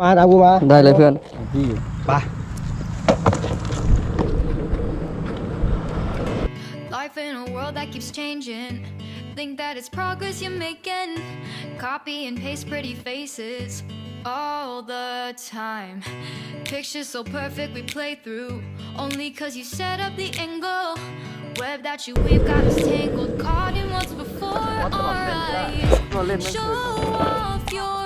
มาตามกูมา ได้เลยเพื่อน พี่ไป Life in a world that keeps changing. Think that it's progress you're making. Copy and paste pretty faces all the time. Pictures so perfect we play through. Only cause you set up the angle. Web that you weave got us tangled. Caught in what's before our eyes. Show off your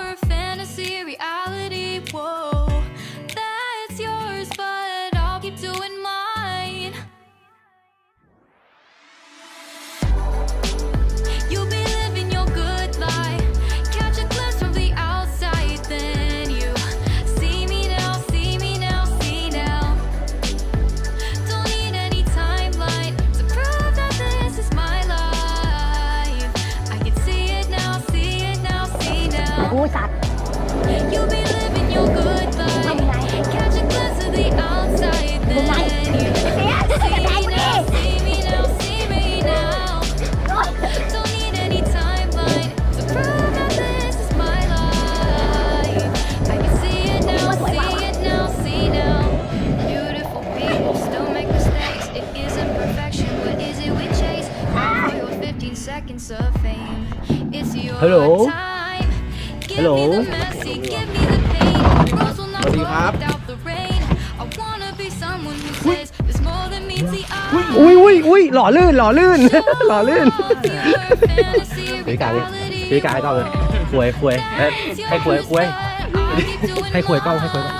รับ without the rain. I wanna be someone who says there's more than meets the eye. อุ้ยอุ้ยอุ้ยหล่อลื่นหล่อลื่น หล่อลื่นถือกาดิถือกาให้กล้องเลยควยควยเอ้ยให้ควยควยให้ควยกล้องให้ควยกล้อง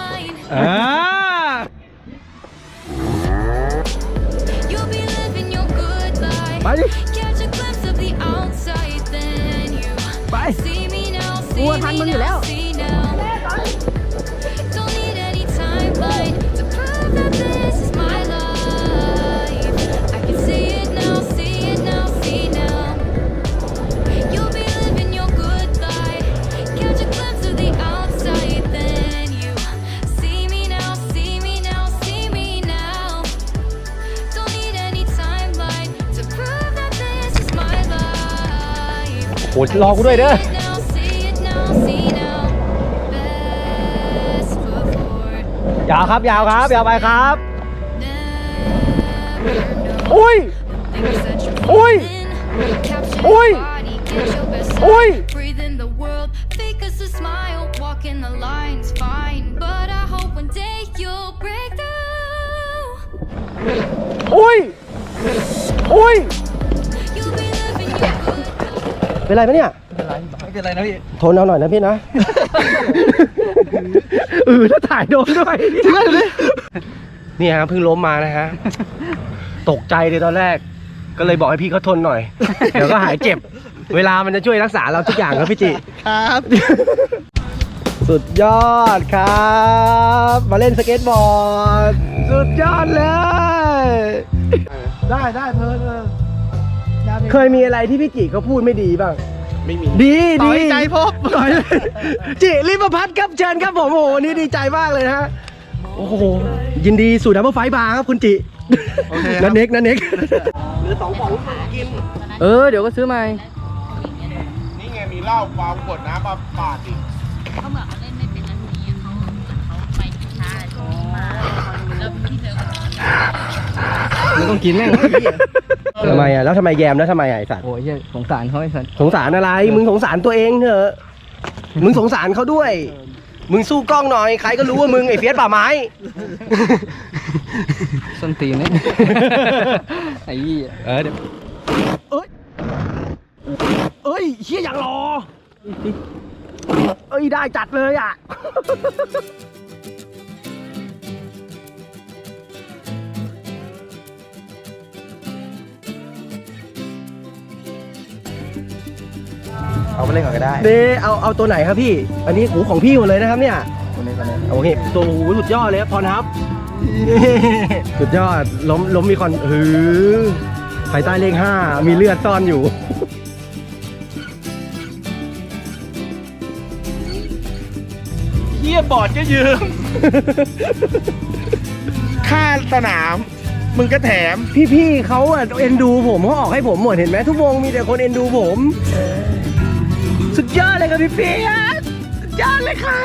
อ่า You'll be living your good life. ไปดิ ไปวัวทันมึงอยู่แล้ว life. โหรอกูด้วยเด้อ See it now, see it now, see now. Best foot forward. ยาวครับยาวครับยาวไปครับ Never know. อุ้ย Things that you're Oi! feeling. Capture Oi! your body, get your best Oi! life. Breathe in the world, fake us a smile, walk in the lines, fine. But I hope one day you'll break through. อุ้ยอุ้ย เป็นไรปะเนี่ย ไม่เป็นไรนะพี่ทนเอาหน่อยนะพี่นะ เออถ้าถ่ายโดนด้วยนี่ฮะเพิ่งล้มมานะฮะ ตกใจเลยตอนแรก ก็เลยบอกให้พี่เขาทนหน่อย เดี๋ยวก็หายเจ็บ เวลามันจะช่วยรักษาเราทุกอย่างครับพี่จิ ครับ สุดยอดครับ มาเล่นสเก็ตบอร์ด สุดยอดเลย ได้ได้เพลิน เออเคยมีอะไรที่พี่จิเขาพูดไม่ดีบ้าง ไม่มี ดีต่ดีอยใจพบ ต่อยจิริมพัฒน์ครับเชิญครับผมโอ้โหวันนี้ดีใจมากเลยนะฮะโอ้โหยินดีสู่ดับเบิลไฟบาร์ครับคุณจิโอเคครับ นันเน็กนันเน็กหรือสองของกิน เออเดี๋ยวก็ซื้อใหม่นี่ไงมีเหล้าเปล่าขวดน้ำมาปาดอีกเขาเหมือนเขาเล่นไม่เป็นอันนี้เขาเหมือนเขาไปช้าๆช่วงนี้มาแล้วพี่เธอก็ ไม่ต้องกินแม่ง ทำไมอะแล้วทำไมแยมแล้วทำไมอะไอ้สัตว์โอ้ยเหี้ยสงสารเขาไอ้สัสสงสารอะไร มึงสงสารตัวเองเถอะมึงสงสารเขาด้วย มึงสู้กล้องหน่อยใครก็รู้ว่ามึงไอ้เฟียสป่าไม้ ส้นตีนเนี่ย ไอ้ยี่เออเดี๋ยวเอ้ยเอ้ยเฮียอย่างรอเอ้ยได้จัดเลยอะ เอาไปเล่นก่อนก็ได้ เดเอาเอาตัวไหนครับพี่ อันนี้หูของพี่หมดเลยนะครับเนี่ยคนนี้คนนี้โอเคตัวหูสุดยอดเลยครับพรครับ สุดยอด ล้มล้มมีคอนหือภายใต้เลขห้ามีเลือดซ่อนอยู่ เฮียบอร์ดก็ยืม ค่าสนาม มึงก็แถม พี่ๆเขาอะเอ็นดูผมเขาออกให้ผมหมดเห็นไหมทุกวงมีแต่คนเอ็นดูผม สุดยอดเลยครับพี่เพียกสุดยอดเลยค่ะ